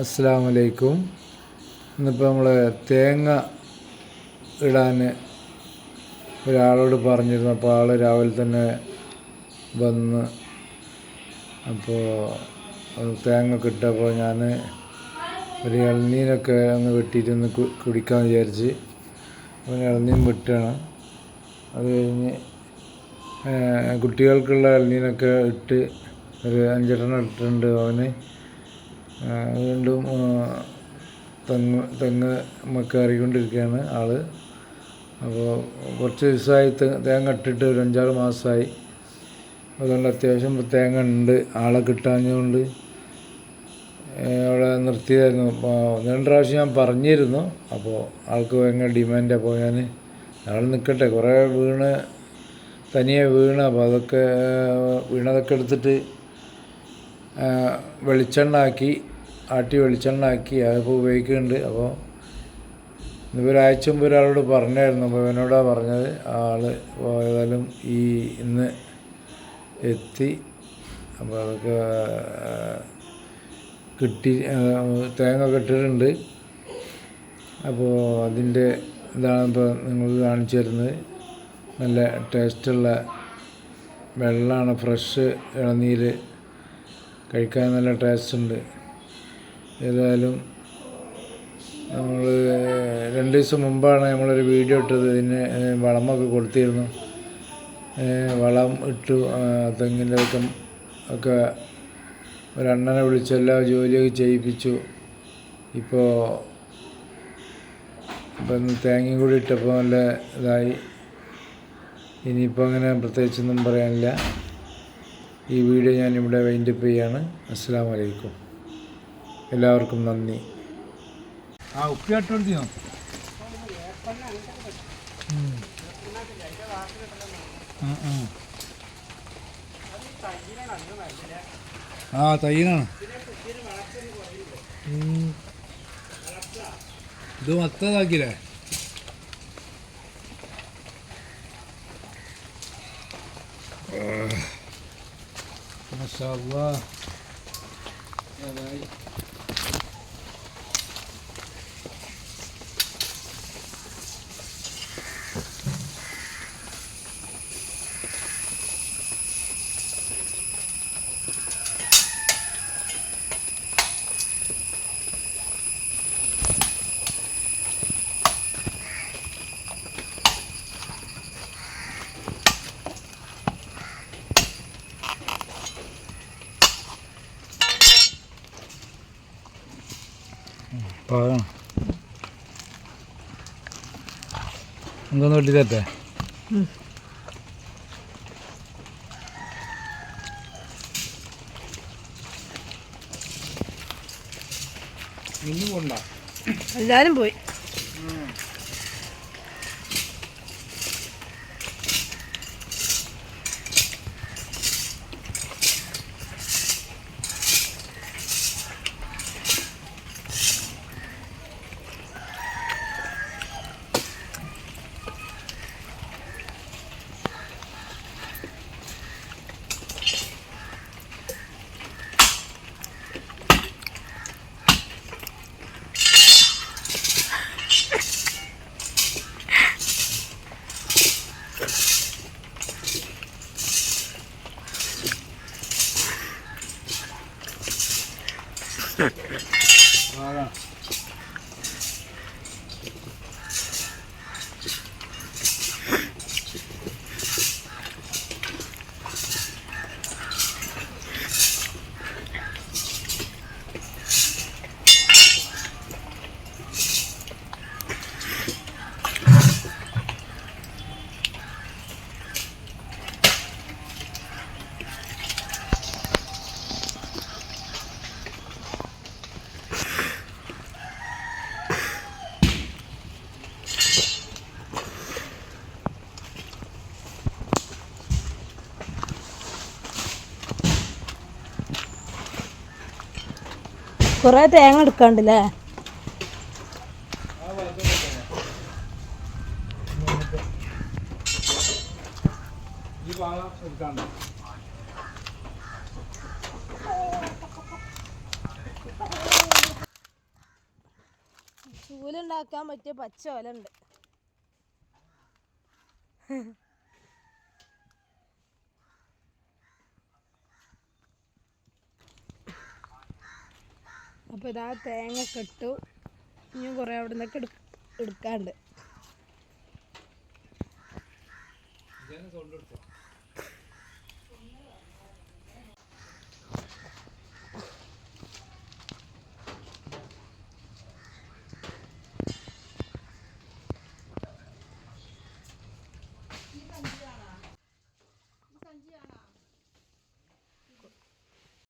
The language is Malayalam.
അസ്സാം വലൈക്കും ഇന്നിപ്പോൾ നമ്മൾ തേങ്ങ ഇടാൻ ഒരാളോട് പറഞ്ഞിരുന്നു. അപ്പോൾ ആൾ രാവിലെ തന്നെ വന്ന് അപ്പോൾ തേങ്ങ കിട്ടപ്പോൾ ഞാൻ ഒരു ഇളനീരൊക്കെ ഒന്ന് വെട്ടിയിട്ടൊന്ന് ഒന്ന് കുടിക്കാമെന്ന് വിചാരിച്ച് അപ്പോൾ ഇളനീൻ വെട്ടുകയാണ് അത് കഴിഞ്ഞ് കുട്ടികൾക്കുള്ള ഇളനീനൊക്കെ ഇട്ട് ഒരു അഞ്ചെണ്ണം ഇട്ടിട്ടുണ്ട് അവന്. വീണ്ടും തെങ്ങ് തെങ്ങ് കയറിക്കൊണ്ടിരിക്കുകയാണ് ആൾ. അപ്പോൾ കുറച്ച് ദിവസമായി തേങ്ങ ഇട്ടിട്ട് ഒരു അഞ്ചാറ് മാസമായി. അതുകൊണ്ട് അത്യാവശ്യം തേങ്ങ ഉണ്ട് ആളെ കിട്ടാഞ്ഞതുകൊണ്ട്. അവിടെ നിർത്തിയതായിരുന്നു ഒന്ന് രണ്ട് പ്രാവശ്യം ഞാൻ പറഞ്ഞിരുന്നു. അപ്പോൾ ആൾക്ക് ഭയങ്കര ഡിമാൻഡ് അപ്പോൾ ഞാൻ ആൾ നിൽക്കട്ടെ കുറേ വീണ് തനിയെ വീണ്. അപ്പോൾ അതൊക്കെ വീണതൊക്കെ എടുത്തിട്ട് ആ, വെളിച്ചെണ്ണ ആക്കി ആട്ടി വെളിച്ചെണ്ണ ആക്കി അതിപ്പോൾ ഉപയോഗിക്കുന്നുണ്ട്. അപ്പോൾ ഇന്നിപ്പോൾ ഒരാഴ്ച മുമ്പ് ഒരാളോട് പറഞ്ഞായിരുന്നു. അപ്പോൾ ഇവനോടാ പറഞ്ഞത് ആൾ ഏതായാലും ഈ ഇന്ന് എത്തി. അപ്പോൾ അതൊക്കെ കിട്ടി തേങ്ങ കിട്ടിയിട്ടുണ്ട് അപ്പോൾ അതിന്റെ ഇതാണ് ഇപ്പോൾ നിങ്ങൾക്ക് കാണിച്ചു തരുന്നത്. നല്ല ടേസ്റ്റുള്ള വെള്ളമാണ് ഫ്രഷ് ഇളനീര്. കഴിക്കാൻ നല്ല ടേസ്റ്റ് ഉണ്ട്. ഏതായാലും നമ്മൾ രണ്ട് ദിവസം മുമ്പാണ് നമ്മളൊരു വീഡിയോ ഇട്ടത്. ഇതിന് വളമൊക്കെ കൊടുത്തിരുന്നു. വളം ഇട്ടു. തെങ്ങിന്റെ ഒക്കെ ഒക്കെ ഒരണ്ണനെ വിളിച്ച് എല്ലാ ജോലിയൊക്കെ ചെയ്യിപ്പിച്ചു. ഇപ്പോൾ ഇപ്പം തേങ്ങയും കൂടി ഇട്ടപ്പോൾ നല്ല ഇതായി. ഇനിയിപ്പോൾ അങ്ങനെ പ്രത്യേകിച്ചൊന്നും പറയാനില്ല. ഈ വീഡിയോ ഞാനിവിടെ വൈൻഡപ്പ് ചെയ്യാണ്. അസ്സാം വലൈക്കും എല്ലാവർക്കും നന്ദി. ആ ഉപ്പി അട്ടുകൊടുത്തിയോ ആ തയ്യനാണ് ഇത് മൊത്തതാക്കിയില്ലേ? അല്ലാ പാകണം. എന്തൊന്ന് വെട്ടി തരട്ടെ എല്ലാരും പോയി. Thank you. കൊറേ തേങ്ങ എടുക്കാണ്ടല്ലേ? ചൂലുണ്ടാക്കാൻ പറ്റിയ പച്ച ഓല അപ്പോൾ ഇതാ തേങ്ങ കെട്ടു ഇനിയും കുറേ അവിടെ നിന്നൊക്കെ എടുക്കാണ്ട്. സൗണ്ട് എടുത്തോ.